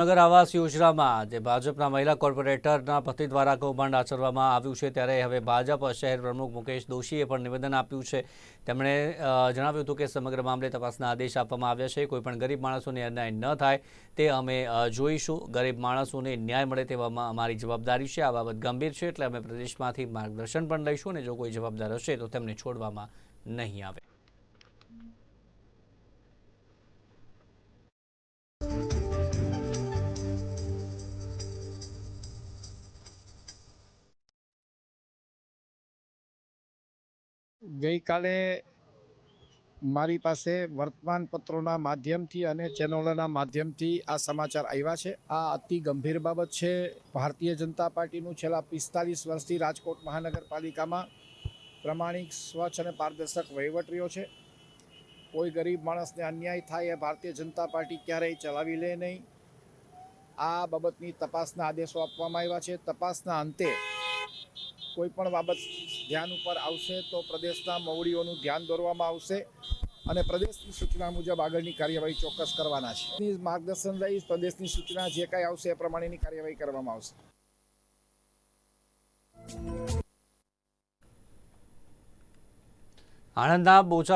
નગર આવાસ યોજનામાં જે ભાજપના મહિલા કોર્પોરેટરના પતિ દ્વારા કૌભાંડ આચરવામાં આવ્યું છે. ત્યારે હવે ભાજપ શહેર પ્રમુખ મુકેશ દોશીએ પણ નિવેદન આપ્યું છે. તેમણે જણાવ્યું હતું કે સમગ્ર મામલે તપાસના આદેશ આપવામાં આવ્યા છે. કોઈ પણ ગરીબ માણસોને અન્યાય ન થાય તે અમે જોઈશું. ગરીબ માણસોને ન્યાય મળે તેવામાં અમારી જવાબદારી છે. આ બાબત ગંભીર છે એટલે અમે પ્રદેશમાંથી માર્ગદર્શન પણ લઈશું અને જો કોઈ જવાબદાર હશે તો તેમને છોડવામાં નહીં આવે. ગઈકાલે મારી પાસે વર્તમાનપત્રોના માધ્યમથી અને ચેનલોના માધ્યમથી આ સમાચાર આવ્યા છે. આ અતિ ગંભીર બાબત છે. ભારતીય જનતા પાર્ટીનું છેલ્લા પિસ્તાલીસ વર્ષથી રાજકોટ મહાનગરપાલિકામાં પ્રમાણિક સ્વચ્છ અને પારદર્શક વહીવટ રહ્યો છે. કોઈ ગરીબ માણસને અન્યાય થાય એ ભારતીય જનતા પાર્ટી ક્યારેય ચલાવી લે નહીં. આ બાબતની તપાસના આદેશો આપવામાં આવ્યા છે. તપાસના અંતે કોઈ પણ બાબત ધ્યાન ઉપર આવશે તો પ્રદેશના મવડીઓનું ધ્યાન દોરવામાં આવશે અને પ્રદેશની સૂચના મુજબ આગળની કાર્યવાહી ચોક્કસ કરવાના છે. માર્ગદર્શન લઈ પ્રદેશની સૂચના જે કાંઈ આવશે એ પ્રમાણેની કાર્યવાહી કરવામાં આવશે. આણંદના બોચા